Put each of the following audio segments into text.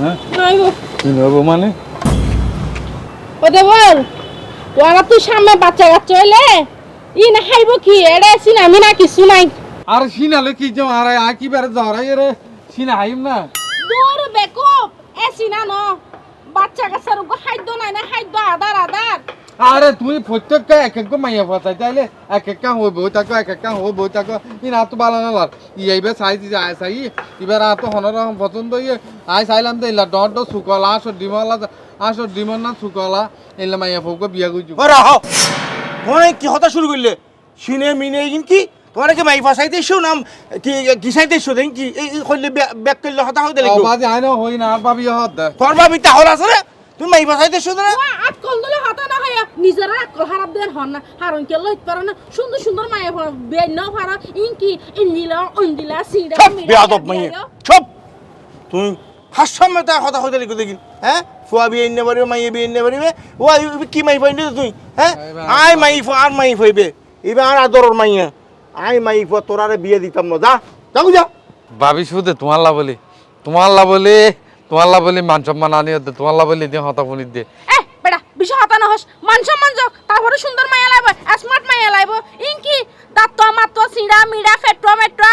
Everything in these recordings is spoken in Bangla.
হ্যাঁ? কি মানে? ওরা তুই সামনে বাচ্চা কাচ্চা হইলে ই না খাইব কি? এড়ে সিনামি না কিছু নাই আর সিনালে কি যে আর আ কি বারে ধরাই রে? সিনা হাইম না? দূর বেকুব এ সিনা ন বাচ্চা কাচ্চার উপর খাদ্য নাই না? খাদ্য আদার আদার। আরে তুমি প্রত্যেকটা এক এক মাইয়া ফাসাই তাইলে এক একটা হই বই থাকো এক একটা হই বই থাকো ই না তো ভালো না লার ই এইবার চাই আয় চাই এবার আর তো হনর পছন্দ ইয়ে আয় চাইলাম তো ইলা ডর ডর সুকলা আসর ডিমলা আসর ডিমর না সুকলা এলে মাইয়া ফুকো বিয়া করছু ওরা হও তোমার কি হতা শুরু করলে? শুনে মিনে কিন কি? তোমার কি মাই ফাসাইতে এসো নাম কি গিসাইতে এসো দেন কি? এই করলে ব্যাক করলে হতা হতে লাগবে। বাজে আয় না হই না আর ভাবি হত তোর ভাবি তাহলে আছে না তুমি মাই ফাসাইতে এসো না। আটকল দিলে হাতা না হয় নিজেরা আটকল হারাপ দেন হন না। হারন কে লইত পারো না? সুন্দর সুন্দর মায়ে বেন ন পারো ইনকি ইন্দিলা সিডা বেয়াদব মাইয়ে সব তুমি হাসাম মেতা হতা হতে লাগবে দেখিন হ্যাঁ ফুয়া বিয়ে এনে পারিবে মাইয়ে বিয়ে এনে পারিবে ও কি মাই পাইনি তুই হ্যাঁ আই মাই ফো আর মাই হইবে এবার আর আদরের মাইয়া। আই মাই ফো তোর আরে বিয়ে দিতাম না। যা যাও যা। ভাবি শুধু তোমার লা বলি তোমার লা বলি তোমার বলি মান সম্মান আনি হতে তোমার বলি দিয়ে হতা ফুনি দিয়ে এ বেটা বিষয় হাতা না হস মান সম্মান যাও তারপরে সুন্দর মায়া লাইব স্মার্ট মায়া লাইব। ইনকি দাঁত মাত সিডা মিডা ফেট্রা মেট্রা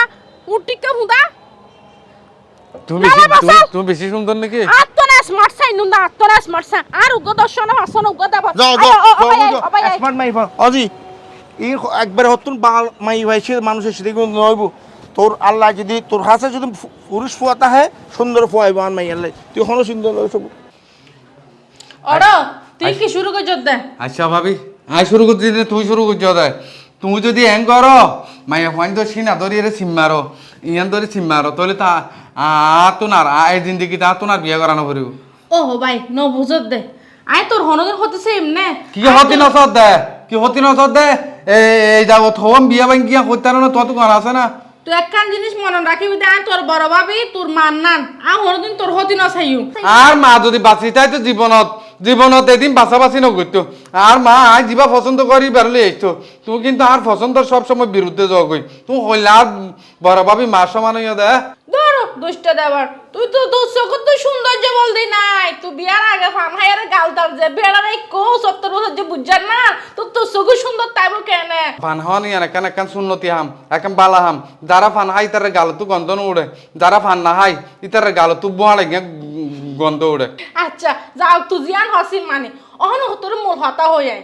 উটিকে হুদা তুমি না, বেশি না, তুমি- বসাও। তুমি বেশি সুন্দর নাকি? আত্তনা স্মার্ট সাইন নুন্দা আত্তনা স্মার্ট সাইন আর উগ্র দর্শন হাসন উগ্র দেব। যাও যাও স্মার্ট মাই অজি এই একবারে হতুন বাল মাই ভাই সে মানুষের সাথে কিন্তু নইব তোর আল্লাহ যদি তোর হাসে যদি পুরুষ ফুয়াতা হয় সুন্দর ফুয়াইব আর মাই আল্লাহ তুই হনো সুন্দর সব। তুই কি শুরু করছ দে? আচ্ছা ভাবি আই শুরু করছি রে, তুই শুরু করছ দে। তুমি যদি এং করো মাইয়া ফাইন তো সিনা ধরি রে সিম মারো ইয়ান ধরে সিম মারো তাহলে তা আ না আই জিন্দিগি তা তো না বিয়ে করানো করিব। ও হো ভাই ন বুঝত দে। আই তোর হনদিন হতেছে এমনে। কি হতি নসদ দে? কি হতি নসদ দে? এই যাব থম বিয়া বাইন কিয়া করতে না তো তো করা আছে না? তুই একখান জিনিস মনে রাখিবি দে আই তোর বড় ভাবি তোর নান আর হরদিন তোর চাইও আর মা যদি বাঁচি তাই তো জীবনত জীবনত এদিন বাঁচাবাচি নগরতো আর মা আই জীবা পছন্দ করি বেরলে এইতো তুমি কিন্তু আর পছন্দ সব সময় বিরুদ্ধে যাও গই তুমি হইলা বড় ভাবি মা সমান হইয়া দে। ধর দুষ্ট দেবার তুই তো তোর চোখত তুই সৌন্দর্য বলদি নাই। তুই বিয়ার আগে ফান হাইয়ারে গাল দাল যে বেড়ার এই কো সত্তর বছর যে বুঝার না তোর তোর চোখ সুন্দর তাইব কেনে? ফান হওয়া নিয়ে একান একান সুন্নতি হাম একান বালা হাম। যারা ফান হাই তার গাল তু গন্ধ ন উড়ে। যারা ফান না হাই ইতার গাল তু গিয়া গন্ধ উড়ে। আচ্ছা যাও তুই জিয়ান হসিন মানে। অহন তোর মোর হতা হয়ে যায়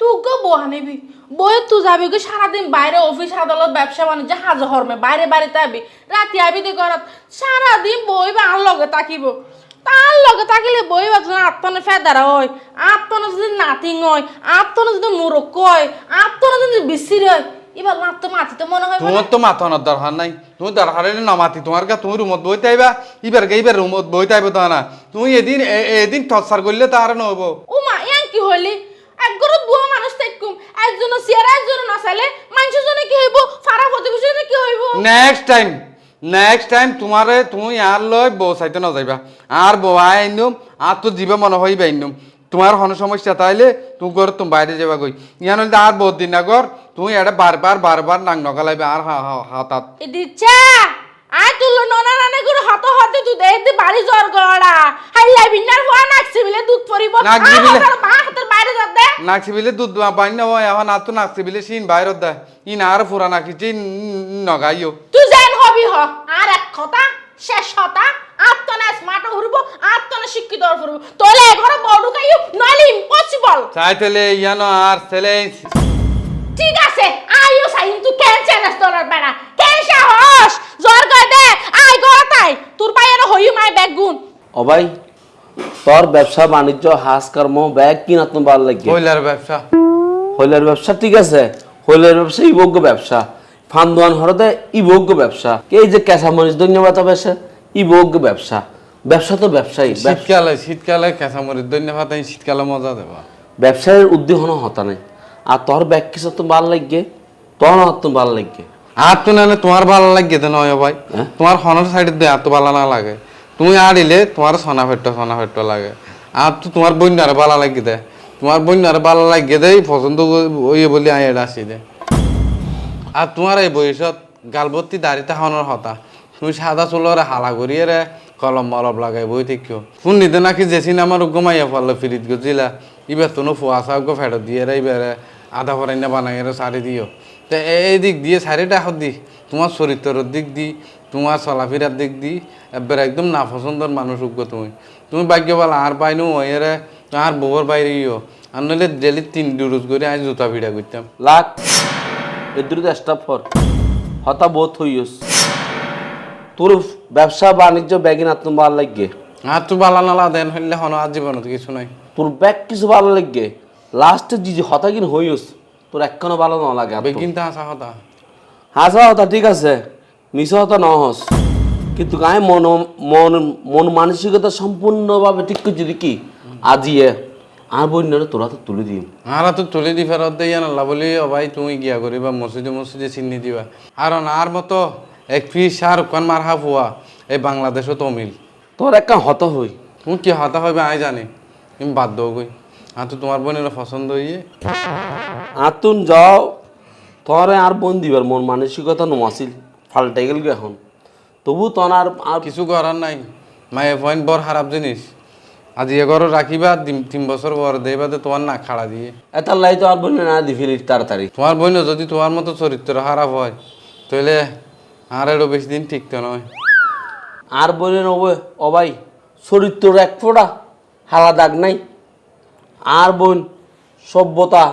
তুই গো বহা নিবি? বই তুই যাবি গো সারাদিন বাইরে অফিস আদালত ব্যবসা বাণিজ্য হাজ হরমে বাইরে বাড়িতে আবি রাতি আবি দে ঘরত। সারাদিন বই বা আন লগে তাকিব তার লগে তাকিলে বই বা তুমি আত্মনে ফেদারা হয় আত্মনে যদি নাতিং হয় আত্মনে যদি মুরক্ক হয় আত্মনে যদি বিসির হয় এবার মাত্র মাতিতে মনে হয় তোমার তো মাথানোর দরকার নাই। তুমি দরকার হলে না মাতি। তোমার কা তুমি রুমত বইতে আইবা ইবার গে ইবার রুমত বইতে আইবা তো না। তুমি এদিন এদিন টর্চার করলে তার নহব উমা ইয়ান কি হইলি? একগর বুয়া একজন সিয়ারা একজন মানুষের জন্য কি হইব? ফারা কি হইব? নেক্সট টাইম নেক্সট টাইম তোমারে তুমি আর লই বউ চাইতে না যাইবা আর বউ আইনুম আর তো জীবে মনে হইবা আইনুম। তোমার কোনো সমস্যা তাইলে তুমি তুমি বাইরে যাবা গই ইয়ান হইলে আর বহুত দিন আগর তুমি এটা বারবার বারবার নাং নকালাইবে আর হা হা হাতাত ইদিচ্ছা আই তুলো ননা নানে গুলো হত হতে তুই দেখতে বাড়ি জ্বর গড়া। হাইলা বিনার হওয়া নাকছি বিলে দুধ পরিব। নাকছি বিলে- মা হাতের বাইরে যা দে। নাকছি বিলে দুধ বাইন না হয় এখন আর তো নাকছি বিলে সিন বাইরত দেয় ইন আর ফুরা নাকিছি নগাইও। তুই যেন হবি হ। আর এক কথা শেষ হতা আত্মনা স্মার্ট হরব আত্মনা শিক্ষিত হরব। তোলে ঘরে বড় কাইও নইলে ইম্পসিবল চাইতেলে ইয়ানো আর ছেলে। ঠিক আছে আইও সাইন তুই কেন চ্যালেঞ্জ তোলার বেড়া কেন সাহস জ্বর গয় দে তাই তোর পায়ের হইউ মাই বেগুন ও ভাই তোর ব্যবসা বাণিজ্য হাস কর্ম ব্যাগ কিনা তোমার ভালো লাগে? কইলার ব্যবসা। হইলের ব্যবসা ঠিক আছে। হইলের ব্যবসা ইভোগ্য ব্যবসা। ফান্দোয়ান হরদে ইভোগ্য ব্যবসা। এই যে কেঁচা মরিচ ধন্যবাদ ব্যবসা ইভোগ্য ব্যবসা। ব্যবসা তো ব্যবসায়ী। ব্যব- শীতকালে শীতকালে কেঁচামরিচ ধন্যবাদ আমি শীতকালে মজা দেবা। ব্যবসায়ের উদ্দীপনা হতা নাই। আর তোর ব্যাগ কিছু তো ভালো লাগে? তোর না তো ভালো লাগে? আর তো নাহলে তোমার ভালো লাগে তো নয় ভাই। হ্যাঁ? তোমার হনর সাইডে দিয়ে আর তো ভালো না লাগে। তুমি আড়িলে তোমার সোনা ফেট্ট সোনা ফেট্ট লাগে। আর তো তোমার বন্যারে ভালো লাগে দে। তোমার বন্যারে ভালো লাগে দেই পছন্দ ওই বলি আই এটা আসি দে। আর তোমার এই বয়সত গালবত্তি দাড়িতে হনর হতা। তুমি সাদা চুলরে হালা করিয়ে রে কলম মলম লাগাই বই ঠিক শুনিতে নাকি জেসিন আমার ঘুমাইয়া পারল ফিরিত গেছিলা এবার তো ফুয়া গো ফেরত দিয়ে রে এবার আধা ফরাইনা বানাই রে সারি দিও তো এই দিক দিয়ে সারিটা হাত দি তোমার চরিত্রের দিক দি তোমার চলাফেরার দিক দি এবার একদম না পছন্দর মানুষ উগ্র তুমি। তুমি ভাগ্য বলা আর পাইনো এরে আর বউর বাইরে ইও আর নইলে ডেলি তিন ডুরুজ করে আজ জুতা ভিড়া করতাম লাখ এদুর স্টাফ ফর হতা বোধ হইস তোর ব্যবসা বাণিজ্য ব্যাগিন আত্ম ভালো লাগে। আর তো বালা নালা দেন হইলে হন আর জীবনত কিছু নাই। তোর ব্যাগ কিছু ভালো লাগে। লাস্টে যে হতা কিন হইস তোর এখনও ভালো না লাগে আবে কিন্তু আসা কথা। হাসা হতা ঠিক আছে। মিশা হতা ন হস কিন্তু গায়ে মন মন মন মানসিকতা সম্পূর্ণভাবে ঠিক করছি কি আজিয়ে আর বন্যারে তোরা তো তুলে দিম আর তো তুলে দি ফেরত দিয়ে আনাল্লা বলি ও ভাই তুমি গিয়া করিবা মসজিদে মসজিদে চিনি দিবা। আর আর মতো এক পিস শাহরুখ খান মার হাফ হওয়া এই বাংলাদেশও তমিল তোর একটা হত হই। তুমি কি হতা হবে আই জানি। তুমি বাধ্য গই আর তো তোমার বোনের পছন্দ হইয়ে? আতুন যাও তোরে আর বোন দিবার মন মানসিকতা নমাছিল ফাল্টে গেল এখন। তবু তোর আর আর কিছু করার নাই। মায়ে পয়েন্ট বড় খারাপ জিনিস। আজি এগারো রাখিবা তিন- বছর বড় দেবা তো তোমার না খাড়া দিয়ে। এটার লাই তো আর বোন না দি ফেলি তাড়াতাড়ি। তোমার বোন যদি তোমার মতো চরিত্র খারাপ হয় তাহলে আর এরও বেশি দিন টিকতে নয় আর ও ভাই চরিত্র এক ফোড়া হালা দাগ নাই। আর বোন সভ্যতা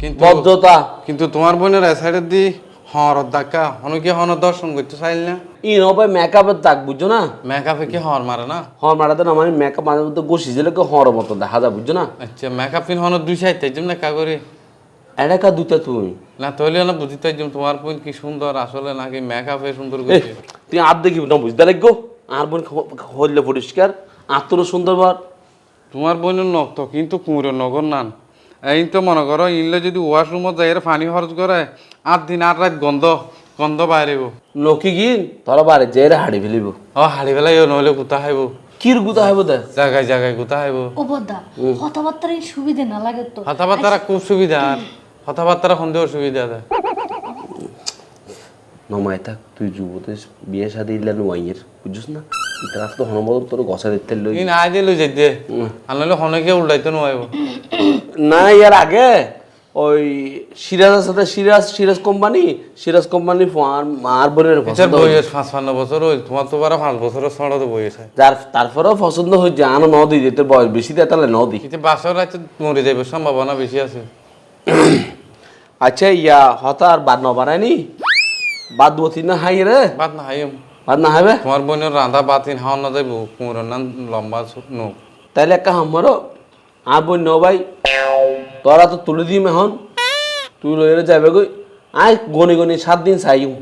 কিন্তু ভদ্রতা। কিন্তু তোমার বোনের সাইডের দি হর ডাকা হন কি হন দর্শন করতে চাইল না? ই নবাই মেকআপের দাগ বুঝছ না? মেকআপে কি হর মারে না? হর মারাতে না মানে মেকআপ মাঝে মধ্যে বসি দিলে কি হর মতো দেখা যায় বুঝছ না? আচ্ছা মেকআপ পিন হন দুই সাইড তাই না কা করে এটা কা দুটা তুমি। না তাহলে না বুঝতে যে তোমার বোন কি সুন্দর আসলে নাকি মেকআপে সুন্দর এ, করছে? তুই আর দেখি না বুঝতে লাগবো আর বোন হইলে পরিষ্কার আর তোর সুন্দর বার তোমার বোনের নখ তো কিন্তু কুঁড়ো নগর নান। এই তো মনে করো ইনলে যদি ওয়াশরুমত যাই পানি খরচ করে আট দিন আট রাত গন্ধ গন্ধ বাইরেব নকি গিন তোরা বাড়ি যে হাড়ি ফেলিব। ও হাড়ি বেলাই নহলে গুতা খাইব। কির গুতা হইব দে? জায়গায় জায়গায় গুতা খাইব। ও বদ্দা কথাবার্তার সুবিধে না লাগে তো। কথাবার্তারা খুব সুবিধা আর কথাবার্তারা সন্দেহ সুবিধা দেয় নমাই থাক তুই যুবতে বিয়ে শাদি ইল্লা নোয়াইয়ের বুঝছিস না? এটা তো হনমদন তোর গছা দিতে আই দিল যাইতে আর নইলে হনকে উল্টাইতে নোৱাৰিব। না ইয়ার আগে। ওই সিরাজের সাথে সিরাজ সিরাজ কোম্পানি সিরাজ কোম্পানি পছন্দ হয়েছে। বয়স পাঁচ পান্ন বছর হইল তোমার তো বারা পাঁচ বছরের ছড়া বয়স হয় যার তারপরেও পছন্দ হয়েছে আনো ন দিই তোর বয়স বেশি দেয় তাহলে ন দিই বাসর রাতে মরে যাবে সম্ভাবনা বেশি আছে। আচ্ছা ইয়া হতা আর বাদ ন? বানায়নি বাদ বতি না হাই রে বাদ না হাইম বাদ না হাইবে তোমার বোনের রান্ধা বাতিন হাওয়া না যাইব কুমড়োর নাম লম্বা নোক তাইলে একটা আমারও আর বই ন ভাই তোরা তো তুলে দিম এখন। তুই লইরে যাবে গই আয় গনি গনি সাত দিন চাইম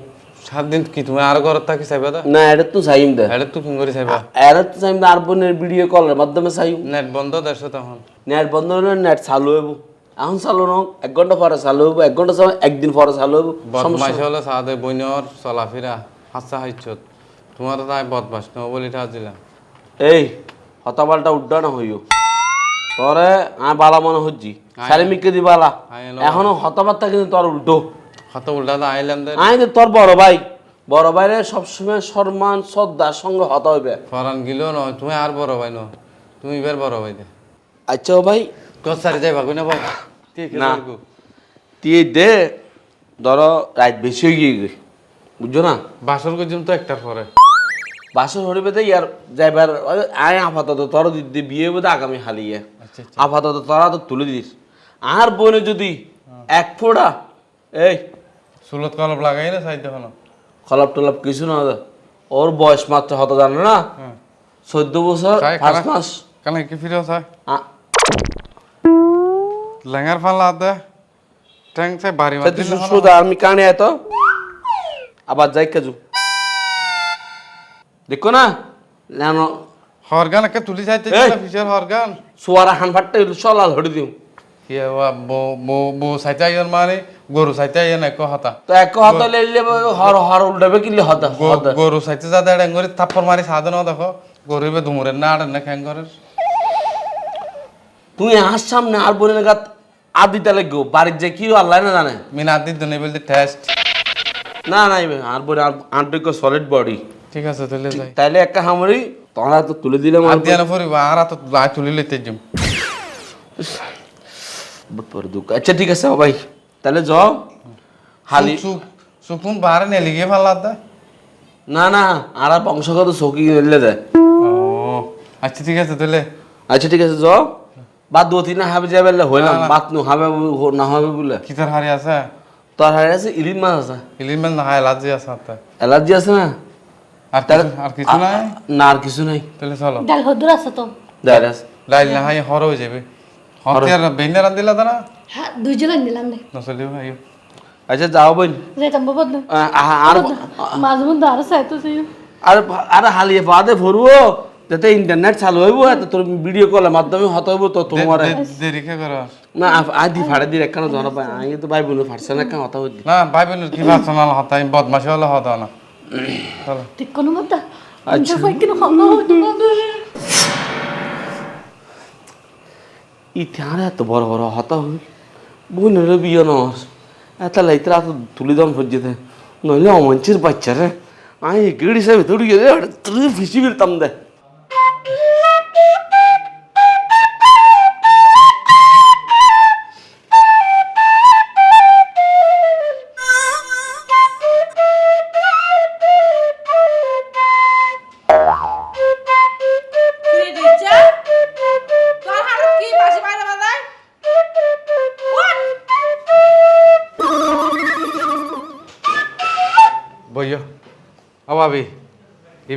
সাত দিন কি তুমি আর ঘরত থাকি চাইবা দা না এটা তো চাইম দে। এটা তো ফোন করে চাইবা। এরা তো চাইম আর বোনের ভিডিও কলের মাধ্যমে চাইম নেট বন্ধ দেড়শো তখন নেট বন্ধ হলে নেট চালু হইব এখন চালু নক এক ঘণ্টা পরে চালু হইব এক ঘণ্টা সময় একদিন পরে চালু হইব বদমাইশ হলে সাদে বইনর চলাফেরা হাসা হাইছত তোমার তাই বদমাস ন বলি দিলাম। এই হতাবালটা উড্ডানো হইও। তোরে আমি বালা মনে হচ্ছি। সারিমিকে দি বালা। এখনও হতাবার্তা কিন্তু তোর উল্টো কত উল্টা তো আইলাম দে আয় যে তোর বড় ভাই। বড় ভাইরে সবসময় সম্মান শ্রদ্ধার সঙ্গে হতা হইবে। ফরান গিলো নয় তুমি আর বড় ভাই ন তুমি এবার বড় ভাই দে। আচ্ছা ও ভাই। তোর সারি যাই ভাগুই না ভাই। ঠিক না। তুই দে ধরো রাত বেশি হয়ে গিয়ে বুঝছ না? বাসর করছিলাম তো একটার পরে। বাসর হরিবে তো ইয়ার যাইবার আয় আপাতত তোর দিদি বিয়ে বোধ আগামী হালিয়ে আচ্ছা আচ্ছা। আপাতত তোরা তো তুলে দিস। আর বোনে যদি এক ফোড়া এই। চুলত কলপ লাগাই না সাইড দেখো খলাপ টলাপ কিছু না। ওর বয়স মাত্র হত জানে না? হ্যাঁ। চোদ্দ বছর পাঁচ মাস। কেন কি ফিরে আ- লেঙার ফালা দে। ট্যাং চাই বাড়ি তা মার তুই দিলে সুদা আমি কানে এত আবার যাই কাজু। দেখো না লেন হরগান একে তুলি চাইতে এই! ফিচার হরগান। সোয়ারা হান ফাটতে চলা ধরে দিও কি বাবা বো বো বো সাইতে আইন মানে গরু সাইতে আইন এক হতা। তো এক হাতে লেলে হর হর উল্টাবে কিলে হতা গরু সাইতে যাতে ডেঙ্গরি থাপ্পর মারি সাধন দেখো। গরিবে ধুমুরের না আড়েন না খ্যাঙ্গরের তুই আর সামনে আর বোনের গাত আদিতে লাগবো। বাড়ির যে কি আল্লাহ না জানে। মিনাদি দুনে বলতে টেস্ট না না আর বোন আন্তরিক সলিড বডি ঠিক আছে তাহলে যাই। তাইলে একটা হামরি তোরা তো তুলে দিলাম আর দিয়া না পড়িব আর তো লাই তুলি লইতে যাম। পরে দুঃখ। আচ্ছা ঠিক আছে ভাই। তাহলে যাও। হালি সুপ সুপুন বারে নে লিগে ফালা দা। না না আর বংশগত চৌকি নিলে দেয় ও আচ্ছা ঠিক আছে তাহলে আচ্ছা ঠিক আছে যাও। বাদ দু তিন হাবে যাবে হইলাম। না, না। হাবে না হবে বলে। কি তোর হারি আছে? তোর হারে আছে ইলিন মাছ আছে। ইলিন মেল না লাজি আছে তা অ্যালার্জি আছে না? আর কিছু আর কিছু নাই? না আর কিছু নাই। তাহলে চলো। ডাল হদ্দুর আছে তো। দাঁড়িয়ে আছে। লাইল না হাই হর হয়ে যাবে। হতে আর বেনে রান দিলা দানা হ্যাঁ দুই দিলাম ভাই আচ্ছা যাও বাবা না আ- আর মাঝে মধ্যে আরও চাইতো সেই। আর আর হালিয়ে যাতে ইন্টারনেট চালু হইব এত তোর ভিডিও কলের মাধ্যমে হত হইব তো তোমার। না আদি ফাড়ে দিয়ে একখানে জানা পাই আমি তো ভাই বোন ফাড়ছে না কেন হতা হইদি না ভাই কি পার্সোনাল হতাই বদমাশি হলে হতা না। মতো আচ্ছা। কেন খাওয়া হতো না ইতিহারে এত বড় বড় হতা হই বোনের বিয়ে নস এত লাইতে রাত তুলি দম ফজ্জিতে নইলে অমঞ্চির বাচ্চা রে আমি গিড়ি সাহেব তুই গিয়ে তুই ফিসি ফেলতাম দে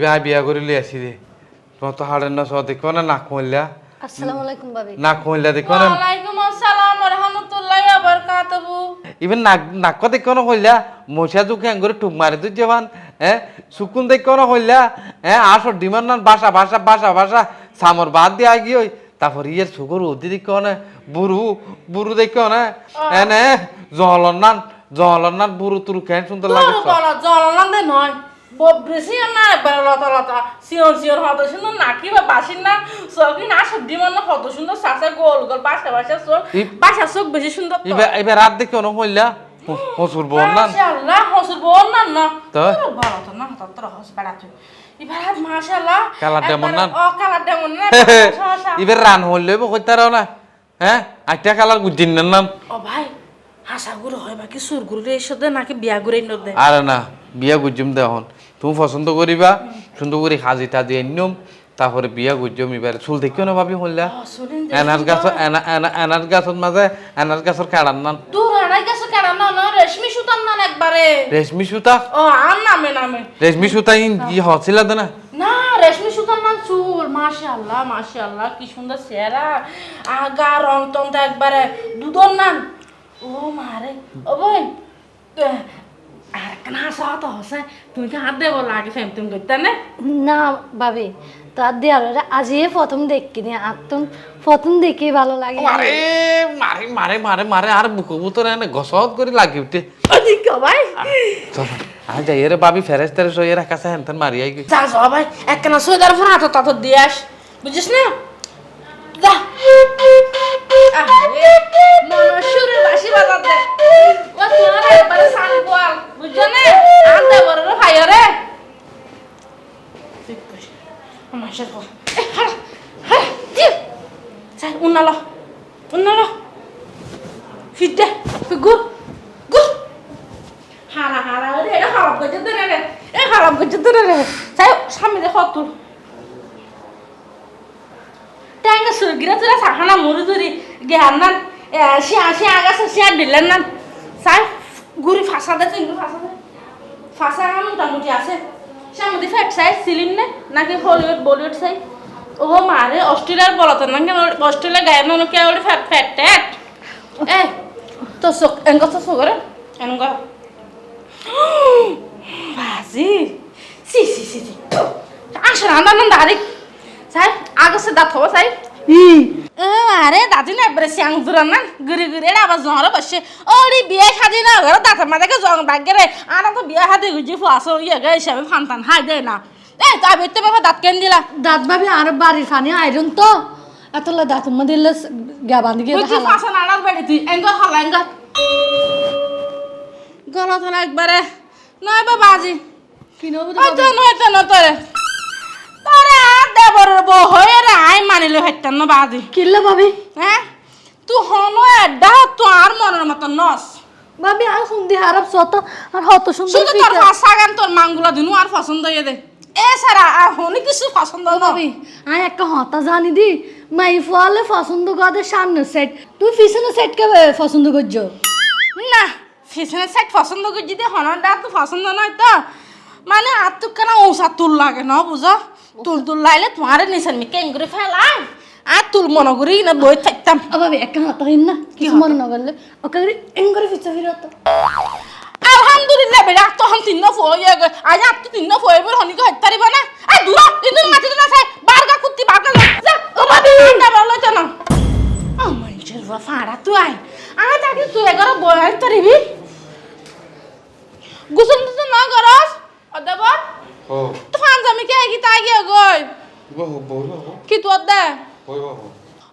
আই বিয়া করে লিয়ে আসি রে তোমার তো হাড়ের না সহ দেখো না নাক মহিলা আসসালামু আলাইকুম ভাবি নাক মহিলা দেখো না? ওয়ালাইকুম আসসালাম ওয়া রাহমাতুল্লাহি ওয়া বারাকাতুহু ইভেন নাক নাক দেখো না হইলা মশা দুঃখে আঙ্গুরে টুক মারি তুই জবান হ্যাঁ সুকুন দেখো না হইলা হ্যাঁ আসো ডিমান্ড নান বাসা বাসা বাসা বাসা সামর বাদ দিয়ে আগি ওই তারপর ইয়ের সুকুর অতি দেখো না? বুড়ু বুড়ু দেখো না? হ্যাঁ জহলন নান জহলন নান বুড়ু তুরু কেন সুন্দর লাগে বলা জললান দে না লতা লতা হত সুন্দর নাকি বা বাসির না সবই না সর্দি মানে হত সুন্দর সাসে গোল গোল বাসা বাসা চোখ বাসা চোখ বেশি সুন্দর এবার এবার রাত দেখো না হইলা হসুর বোন নান। মাশাআল্লাহ হসুর বোন না না। তো? বড় তো না হত তোর হস বেড়াচ্ছে এবার মাশাআল্লাহ কালার ডেমন না? ও কালার ডেমন না সহসা। রান হইলে কইতারাও না হ্যাঁ কালার গুজিন নাম। ও ভাই হাসা গুরু হয় বাকি সুর গুরু রে সাথে নাকি বিয়া গুরে নো দে। আরে না বিয়া গুজুম দেহন তুমি পছন্দ করিবা? সুন্দর করে হাজি টাজি আনিম তারপরে বিয়া গুজুম এবার চুল দেখিও না ভাবি শুনিন এনার গাছ এনা- এনা- এনার গাছের মাঝে এনার গাছের কাড়ার নাম রেশমি সুতা? ও আর নামে নামে। রেশমি সুতা ইন হছিল না? না রেশমি সুতার নাম চুল মাশাআল্লাহ মাশাআল্লাহ কি সুন্দর চেহারা আগা রং একবারে দুধর নান। ও মারে ও বই আর কেন হাসা হতো হসে তুমি কি হাত দেবো লাগে ফেম তুমি করতে না না ভাবি তার দিয়ে আর আজিয়ে প্রথম দেখি নি আত্ম প্রথম দেখি ভালো লাগে মারে মারে মারে মারে মারে আর বুকু বুতরে এনে গসত করে লাগি উঠে ওদিকে ভাই চল আর যাই রে বাবি ফেরেস তেরেস হয়ে মারি আই যা যা ভাই একখানা সোয়েদার ফোন হাতে তাতে দিয়ে আস বুঝিস না যা আরে, মনসুরের বাঁশি বাজার দে ও তোমার একবারে সানি গোয়াল বুঝছ না আর দে বড় রে ভাই রে আমার সাথে বল এ হারা হারা দি যাই উন্নালো উন্নালো ফিটে গুড গুড হারা হারা রে এটা খারাপ করছে তো রে এ খারাপ করছে তো রে যাই সামনে দেখো তুল ট্যাঙ্গা সুরগিরা তুলা সাহানা মুড়ি ধরি গেহার নান। সে আসে আগাছে, সে আর দিলেন নান। সাই, গুড়ি ফাঁসা দে, তুই ফাঁসা দে। ফাঁসা মোটামুটি আছে। সে মধ্যে ফ্যাট সাইজ সিলিম নে, নাকি হলিউড, বলিউড সাইজ ও মারে অস্ট্রেলিয়ার বলতো না কেন অস্ট্রেলিয়া গায়ে মানুষ কে ওটা ফ্যাট ফ্যাট ট্যাট এ, তো চোখ এনকা তো চোখ রে, এনকা। বাজি। সি সি সি সি। আসে না না দাঁড়ি সাই আগসে দাঁত হব, সাই। আরে দাদি না এবারে সিয়াং দুরান না গুরি গুরি এটা আবার জহরে বসে। ওরি বিয়ে খাদি না ঘরে দাঁতের মাঝে জং বাগে রে। আনা তো বিয়ে খাদি গুজি ফুয়াশো ইয়ে গে হিসাবে ফান্তান হাই দে না। এ তাই বেতে বাবা দাঁত কেন দিলা? দাঁত ভাবি আর বাড়ির ফানি আইরন তো। এতলা দাঁত মধ্যে গা বাঁধি গিয়ে বুঝছি ফাঁসা নাড়ার বাড়ি তুই। এঙ্গর হলা এঙ্গর গলা থানা একবারে। নয় বাবা আজি। কি তো নয় তো না তোরে তোরে আর দেবরের বউ হয়ে রে আই মানিলে হইতাম না বাদি কিল্লা ভাবি? হ্যাঁ তুই হনো এডা তো আর মনের মতো নস। ভাবি আর সুন্দি হারাপ সত আর হত সুন্দর শুধু তোর। ভাষা গান তোর মাঙ্গুলা দিনু আর পছন্দ হয়ে দে। এ সারা আর হনি কিছু পছন্দ না। ভাবি আই একটা হতা জানি দি। মাই ফলে পছন্দ করে সামনে সেট তুই পিছনে সেট কে পছন্দ করছ? না ফিসনের সাইড পছন্দ করে যদি হনটা তো পছন্দ নয় তো। মানে আর তো কেন ঔষা তুল লাগে না বুঝো? তুল তুল লাইলে তোমার নিচান মি কেন করে ফেলাই আর তুল মনে করি না বই থাকতাম ভাবি একটা হতা না কিছু মনে না করলে ওকে করে এং করে ফিচা ফিরত আলহামদুলিল্লাহ বেড়া তখন তিন্ন ফয়ে গে আজ আর তো তিন্ন ফয়ে বলে হনি কে হত্যা রিবা না আই দূর কিন্তু মাটি তো না চাই বারগা কুত্তি বারগা যা ও বাবি না বলো তো না ও মানুষের বা ফাড়া তুই আই আই তাকে তুই এগারো বয়ার তরিবি গুসল তো না করস ও তো ফানজামি কে কি তাই গিয়ে গই বহ বহ বহ কি তোর দে? বহ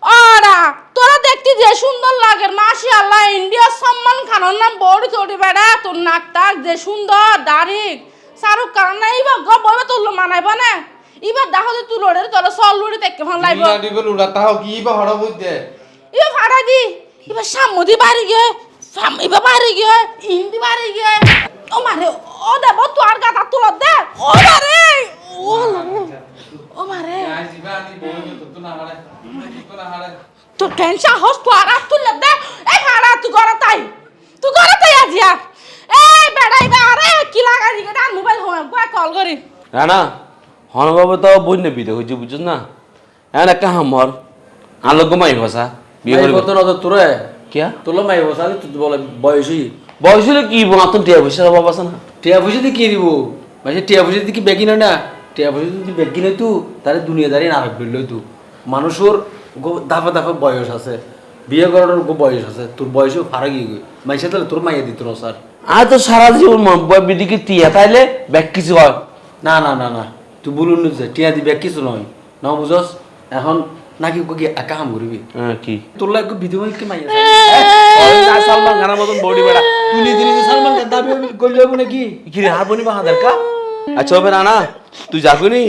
ওরা তোরা দেখতে যে সুন্দর লাগে মাসি আল্লাহ ইন্ডিয়ার সম্মান খানোর নাম বড়ি চড়ি বেড়া তোর নাকটা যে সুন্দর দাড়ি শাহরুখ খান না ঘর বইবে তোর মানাইব না। এবার দেখো যে তুই লড়ে তোর সল লড়ে দেখতে ভালো লাগবে। লুড়া তাও কি বা হড় বুঝতে এবার ফাটা দি সামুদি বাড়ি গিয়ে সাম এবার বাড়ি গিয়ে ইন্দি বাড়ি গিয়ে। ও মারে ও দেব তোর গাতা তুলত দে। ও মারে ও ও মারে তো তো তো তো টেনশন হস তো আর তুলে দে। এ হারা তুই গড়া তাই। তুই গড়া তাই আজিয়া এ বেড়াই বে আরে কি লাগা দিকে ডান মোবাইল হয় গয়া কল করি। রানা হনবাবু তো বই নেবি তো হয়েছে বুঝছ না? এখন একটা হামর। আলোক মাই ভাষা বিয়ে করবি। কত নজর তোরে? কিয়া? তোলো মাই বসালি তুই বলে বয়সই বয়স হলে কি মাত্র টিয়া পয়সার অভাব আছে না? টিয়া পয়সা দিয়ে কি দিব? মানে টিয়া পয়সা দিয়ে কি না? টিয়া পয়সা যদি নয় তু তাহলে দুনিয়াদারি না বেরল তুই মানুষের দাফা দাফা বয়স আছে। বিয়ে করার বয়স আছে। তোর বয়সও ফারাক গিয়ে গই মাইসে তাহলে তোর মাইয়া দিত না স্যার। আর তো সারা জীবন বিদিকে টিয়া তাইলে ব্যাগ কিছু হয়। না না না না। তুই বলুন টিয়া দি বেগ কিছু নয়। না বুঝস? এখন নাকি কি একা কাম করবি? হ্যাঁ কি? তোর লাগে ভিডিও কি মাইয়া সালমান খানের মতন বডি বেড়া। তুই নিজে নিজে সালমান খান দাবি করে যাব নাকি? কি রে আর বনি বাহাদার কা? আচ্ছা হবে না না তুই যাবি নি?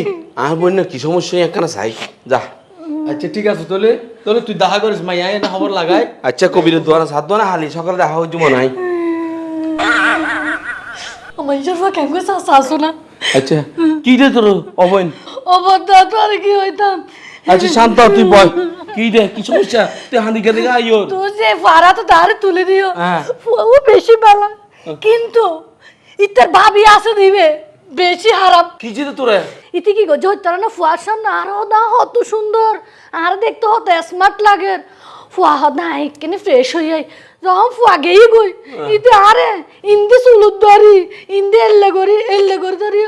আর বনি না কি সমস্যা? একখানা চাই যা। আচ্ছা ঠিক আছে তোলে তোলে তুই দেখা করিস মাইয়া না খবর লাগাই। আচ্ছা কবিরের দোয়ারা সাত দোয়ারা হালি সকালে দেখা হচ্ছে মনে হয়। আমার জন্য কেমন শাশু না। আচ্ছা কি রে তোর অবৈন ও বন্ধা তো আর কি হইতাম। আচ্ছা শান্ত তুই বয় কি রে কি সমস্যা? তুই হানি গেলে আইও তুই যে ভাড়া তো দাঁড়ে তুলে দিও। হ্যাঁ। ও বেশি ভালো। কিন্তু ইতার ভাবি আছে দিবে বেশি হারাপ কি রে তোরে? ইতি কি গো তারা না ফুয়ার সামনে আরও না হত সুন্দর। আর দেখতে হত স্মার্ট লাগে। ফুয়া হত না কেন ফ্রেশ হয়ে যায় যখন ফুয়া গেই গই ইতে আরে ইন্দি সুলুদ ধরি ইন্দি এল্লে করি এল্লে করে ধরি।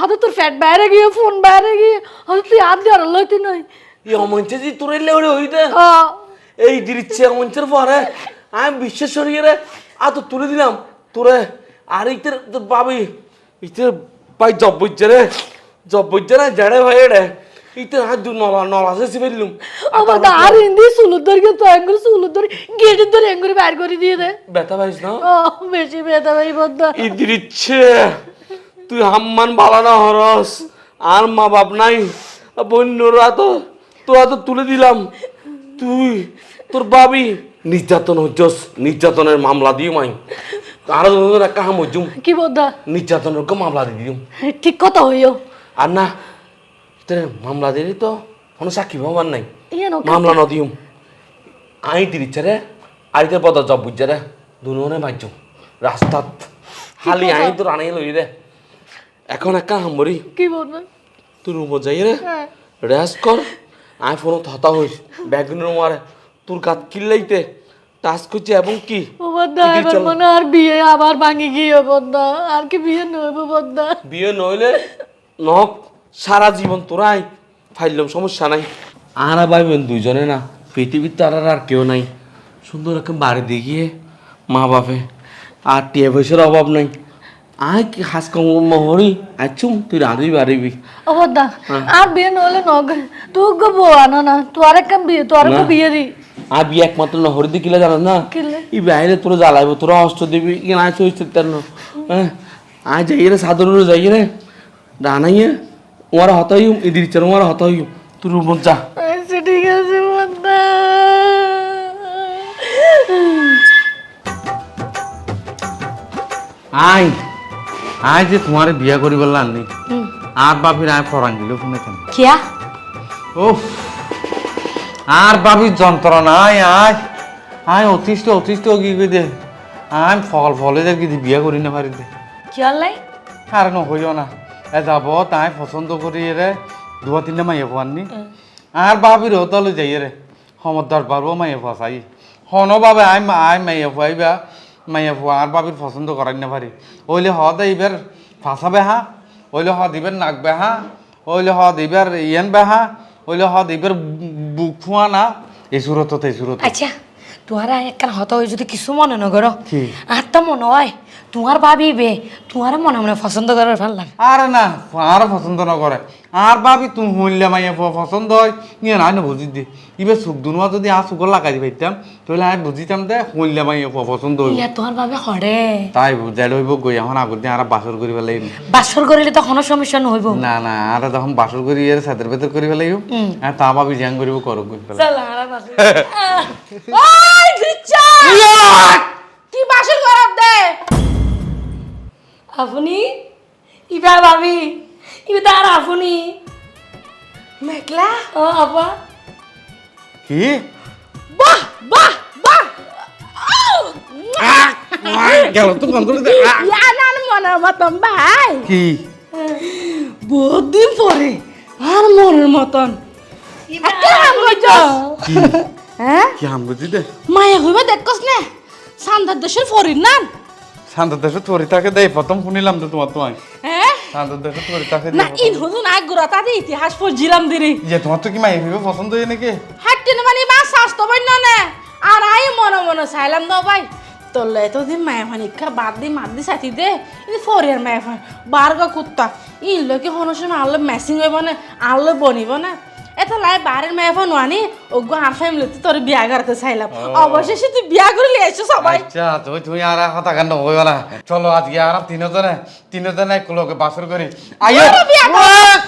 হাতে তোর ফ্যাট বাইরে গিয়ে ফোন বাইরে গিয়ে। হয়তো তুই আর দিয়ে লইতে নই। অমঞ্চে যে তোর এলে ওরে হইতে? আ, এই দিচ্ছে অমঞ্চের পরে। আমি বিশ্বাস করি রে আর তো তুলে দিলাম। তোরে আর ইতের তোর পাবি ইতের পাই জব বুঝছে রে। জব বুঝছে না জড়ে ভাই রে। ইতের হাত নলা নলা সে ফেললুম। আমার তো আর ইন্দি সুলুদ ধরি তো এঙ্গুরি সুলুদ ধরি গেটের ধরে এঙ্গুরি বাইর করে দিয়ে দে। ব্যথা পাইস না? ও বেশি বেদা ভাই বন্ধা। ইদির ইচ্ছে তুই হাম্মান বালা না হরস আর মা বাপ নাই। বন্যরা তো তোরা তো তুলে দিলাম। তুই তোর বাবি নির্যাতন হচ্ছস নির্যাতনের মামলা দিও মাই। আরও একটা হাম হচ্ছুম কি বন্ধা? নির্যাতনের মামলা দিয়ে দিম ঠিক কথা হইও। আর না তোর মামলা দিলি তো কোনো সাক্ষী ভগবান নাই। মামলা ন আই দির ইচ্ছে রে আইতে পদ জব বুঝছে রে দুজনে মাইজুম। রাস্তাত হালি আই তোর আনাই লই রে। এখন একটা হামরি কি বলব? তুই রুমত যাই রে। রেস্ট কর। আই ফোনত হতা হইস ব্যাগনের মারে তোর গাত কিল্লাইতে টাচ করছে এবং কি? মনে আর বিয়ে আবার ভাঙি গিয়ে বন্ধা আর কি বিয়ে নইব বন্ধা বিয়ে নইলে নক সারা জীবন তোরাই ফাইলাম সমস্যা নাই। আর ভাইবেন দুইজনে না পৃথিবীর তার আর কেউ নাই। সুন্দর একটা বাড়ি দেখিয়ে মা বাপে আর টিয়া পয়সার অভাব নাই। আয় কি হাস মহরি আছুম তুই রাঁধবি বাড়িবি। ও বন্ধা আর বিয়ে নইলে নগ তুই গো বউ আনো না তোর একটা বিয়ে তোর না। বিয়ে দি। আর বিয়ে একমাত্র নহরি দিকিলে জানাস না? কিলে? ই বাইরে তোরা জ্বালাইব তোরা অস্ত্র দিবি কি না চইছে তেন হ্যাঁ। আয় যাই রে সাধারণ যাই রে। ডানাইয়ে ওরা হতাইম এদির ইচ্ছা ওরা হতাইম তুই রুমত যা। আচ্ছা ঠিক আছে বন্ধা। আই আই যে তোমার বিয়া করিবার লাননি আর বাপির আয় ফরাং দিল শুনে কেন? কিয়া? ও আর বাবির যন্ত্রণা আয় আয়। আয় অতিষ্ঠ অতিষ্ঠ কি কই দে আয় ফল ফলে যে কি বিয়া করি না পারি দে কিয়া লাই? আর নহইও না। এ যাব তাই পছন্দ করি রে দুয়া তিনটা মাইয়া পোয়াননি আর বাবির হতালো যাই রে সমদ্দার পারব মাইয়া ফসাই হন বাবে আই আই মাইয়া ফুয়াইবা মাইয়া ফুয়া আর বাবির পছন্দ করাই না পারি ওইলে হদ এইবার ফাঁসাবে হা ওইলে হদ এবার নাকবে হা ওইলে হদ এবার ইয়েন বেহা ওইলে হদ এবার বুক ফুয়া না এই সুরত এই সুরত আচ্ছা তোমার একখান হত যদি কিছু মনে নগর? আর তো মনে হয় তোমার ভাবি বে তোমার মনে মনে পছন্দ করার ফেললাম। আরে না আর পছন্দ না করে আর ভাবি তুমি হইলে মাইয়া পছন্দ হয় নিয়ে না বুঝি দি। ইবে সুখ দুনুয়া যদি আর সুখর লাগাই পাইতাম তাহলে আমি বুঝিতাম দে হইলে মাইয়া পছন্দ ইয়া তোমার ভাবে হরে। তাই বুঝাই লইব গই এখন আগর দিন আর বাসর করি পেলাই বাসর করিলে তো কোনো সমস্যা নহইব। না না আর তখন বাসর করি এর সাদের ভেতর করি পেলাই আর তা ভাবি জ্যাং করিব করি পেলাই চল আর বাসর ওই দিচ্ছা আপনি? ইবা ভাবি ইবা তার আপনি? মেঘলা ও আপা। কি? বাহ বাহ বাহ! গেল তো করে! ইয়ানার মনের মতন ভাই। কি? বহুত দিন পরে আর মনের মতন। হ্যাঁ কি? হাম বুঝি দে। মায়া হইবা দেখকস না সান্দার দেশের ফরিন না। শান্ত দেশে তরি থাকে দেই প্রথম শুনিলাম তো তোমার তোমায়। হ্যাঁ শান্ত দেশে তরি থাকে না ইন হুজুন আগুরা তাতে ইতিহাস পড়ছিলাম দিরি। ইয়ে তোমার তো কি মাই ভেবে পছন্দ হয় নাকি? হাঁটতে মানে বা স্বাস্থ্য বন্য না। আর আই মনে মনে চাইলাম দাও ভাই তোলে তো দিন মায়া ফানি খা বাদ দি মাদ দি সাথী দে। ই ফরিয়ার মায়া ফান বারগা কুত্তা। ই লোকে হনসন আলো ম্যাচিং হইব না আলো বনিব না। এত লাই বাড়ির মেয়ে ফান আনি ওগো আর ফ্যামিলিতে তোর বিয়া করতে চাইলাম। অবশেষে তুই বিয়া করে লিয়ে এসো সবাই। আচ্ছা তুই তুই আর কথা কান্ড হইব না চলো আজকে আর তিনজনে তিনজনে এক লোকে বাসর করি। কর।